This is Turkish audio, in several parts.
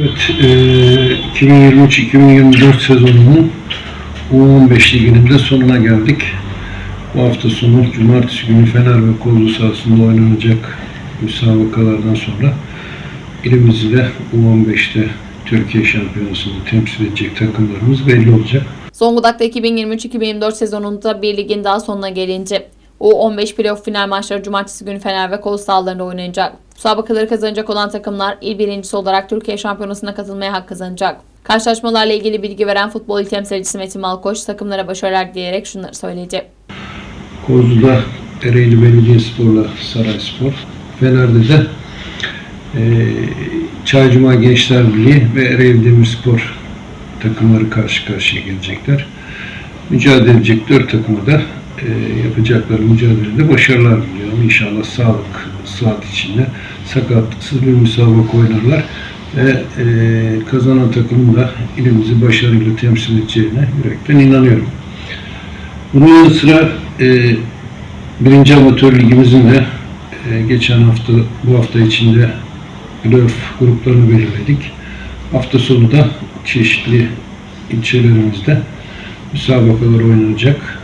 Evet, e, 2023-2024 sezonunun U15 liginin de sonuna geldik. Bu hafta sonu Cumartesi günü Fener ve Kozlu sahasında oynanacak müsabakalardan sonra ilimizde U15'te Türkiye Şampiyonası'nda temsil edecek takımlarımız belli olacak. Zonguldak'ta 2023-2024 sezonunda bir ligin daha sonuna gelince U15 playoff final maçları cumartesi günü Fener ve Kol sahalarında oynanacak. Müsabakaları kazanacak olan takımlar il birincisi olarak Türkiye Şampiyonası'na katılmaya hak kazanacak. Karşılaşmalarla ilgili bilgi veren futbol il temsilcisi Metin Malkoç takımlara başarılar diyerek şunları söyledi. Kozlu'da Ereğli Belediyespor'la Sarayspor. Fener'de de e, Çaycuma Gençler Birliği ve Ereğli Demirspor takımları karşı karşıya gelecekler. Mücadele edecek dört takımı da e, yapacakları mücadelede başarılar diliyorum. İnşallah sağlık, saat içinde sakatsız bir müsabaka oynarlar ve e, kazanan takımın da ilimizi başarıyla temsil edeceğine yürekten inanıyorum. Bunun yanı sıra e, birinci amatör ligimizin de e, geçen hafta, bu hafta içinde playoff gruplarını belirledik. Hafta sonu da çeşitli ilçelerimizde müsabakalar oynanacak.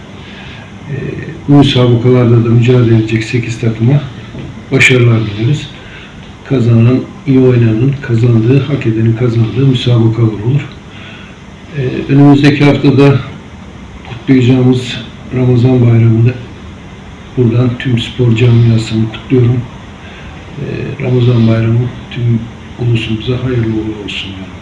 Bu müsabakalarda da mücadele edecek 8 takıma başarılar dileriz. Kazanan, iyi oynayanın kazandığı, hak edenin kazandığı müsabakalar olur. E, önümüzdeki haftada kutlayacağımız Ramazan bayramında buradan tüm spor camiasını kutluyorum. Ee, Ramazan bayramı tüm ulusumuza hayırlı uğurlu olsun.